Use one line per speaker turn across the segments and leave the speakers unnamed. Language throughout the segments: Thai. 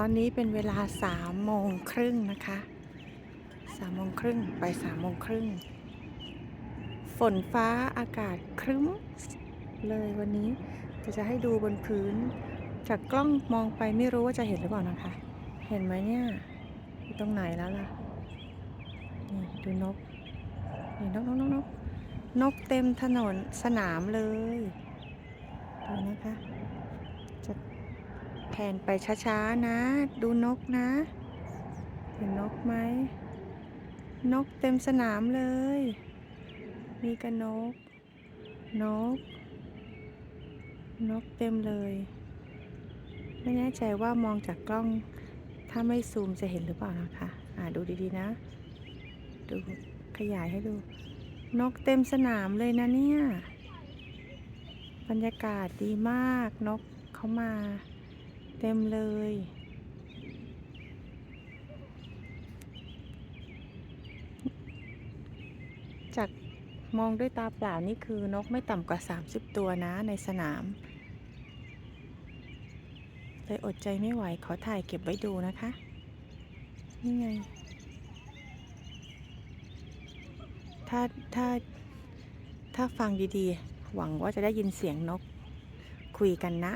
ตอนนี้เป็นเวลาสามโมงครึ่งนะคะสามโมงครึ่งไปสามโมงครึ่งฝนฟ้าอากาศครึ้มเลยวันนี้จะจะให้ดูบนพื้น จากกล้องมองไปไม่รู้ว่าจะเห็นหรือเปล่านะคะ เห็นไหมเนี่ยอยู่ตรงไหนแล้วล่ะนี่ดูนกนี่นกนกนกนกนกเต็มถนนสนามเลยดูนะคะจะ ผนไปช้าๆนะ ดูนกนะ เห็นนกไหม นกเต็มสนามเลย มีกระนก นก นกเต็มเลย ไม่แน่ใจว่ามองจากกล้อง ถ้าไม่ซูมจะเห็นหรือเปล่านะคะ อ่าดูดีๆนะ ดูขยายให้ดู นกเต็มสนามเลยนะเนี่ย บรรยากาศดีมาก นกเขามา เต็มเลย จากมองด้วยตาเปล่านี่คือนกไม่ต่ำกว่า 30 ตัวนะในสนามเลยอดใจไม่ไหวขอถ่ายเก็บไว้ดูนะคะ นี่ไง ถ้าถ้าถ้าฟังดีๆ หวังว่าจะได้ยินเสียงนกคุยกันนะ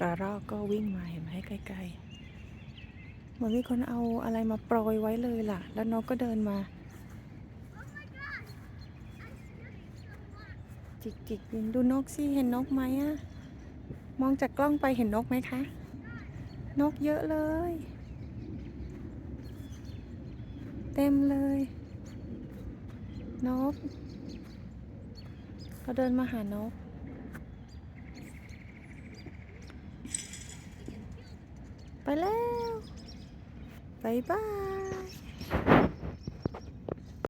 กระรอกก็วิ่งมาเห็นไหมไกล้ๆ เหมือนมีคนเอาอะไรมาโปรยไว้เลยล่ะ แล้วนกก็เดินมา จิกจิกยิงดูนกสิเห็นนกไหมอะมองจากกล้องไปเห็นนกไหมคะ นกเยอะเลย เต็มเลย นก เขาเดินมาหานก ไปแล้วบายบาย